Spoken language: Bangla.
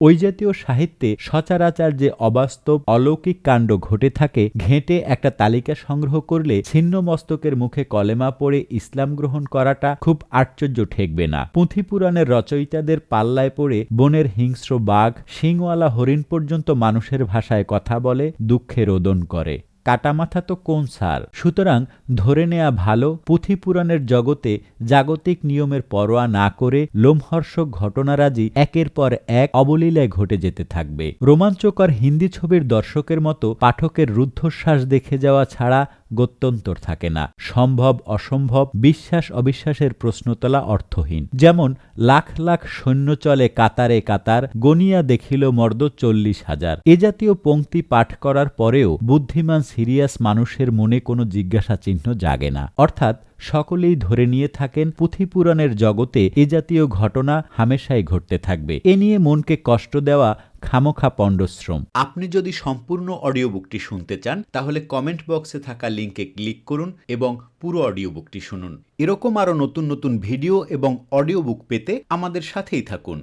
ওই জাতীয় সাহিত্যে সচরাচর যে অবাস্তব অলৌকিক কাণ্ড ঘটে থাকে, ঘেঁটে একটা তালিকা সংগ্রহ করলে ছিন্ন মস্তকের মুখে কলেমা পড়ে ইসলাম গ্রহণ করাটা খুব আশ্চর্য ঠেকবে না। পুঁথিপুরাণের রচয়িতাদের পাল্লায় পড়ে বনের হিংস্র বাঘ, শিংওয়ালা হরিণ পর্যন্ত মানুষের ভাষায় কথা বলে, দুঃখে রোদন করে। কাটামাথা তো কোন সার সুতরাং ধরে নেয়া ভালো পুঁথিপুরাণের জগতে জাগতিক নিয়মের পরোয়া না করে লোমহর্ষক ঘটনারাজি একের পর এক অবলীলায় ঘটে যেতে থাকবে। রোমাঞ্চকর হিন্দি ছবির দর্শকের মতো পাঠকের রুদ্ধশ্বাস দেখে যাওয়া ছাড়া গত্যন্তর থাকে না। সম্ভব, অসম্ভব, বিশ্বাস, অবিশ্বাসের প্রশ্ন তোলা অর্থহীন। যেমন, লাখ লাখ সৈন্য চলে কাতারে কাতার, গনিয়া দেখিল মর্দ চল্লিশ হাজার। এ জাতীয় পংক্তি পাঠ করার পরেও বুদ্ধিমান সিরিয়াস মানুষের মনে কোনো জিজ্ঞাসা চিহ্ন জাগে না। অর্থাৎ, সকলেই ধরে নিয়ে থাকেন, পুঁথিপুরাণের জগতে এ জাতীয় ঘটনা হামেশাই ঘটতে থাকবে। এ নিয়ে মনকে কষ্ট দেওয়া খামোখা পণ্ডশ্রম আপনি যদি সম্পূর্ণ অডিও বুকটি শুনতে চান, তাহলে কমেন্ট বক্সে থাকা লিঙ্কে ক্লিক করুন এবং পুরো অডিও বুকটি শুনুন। এরকম আরও নতুন নতুন ভিডিও এবং অডিও বুক পেতে আমাদের সাথেই থাকুন।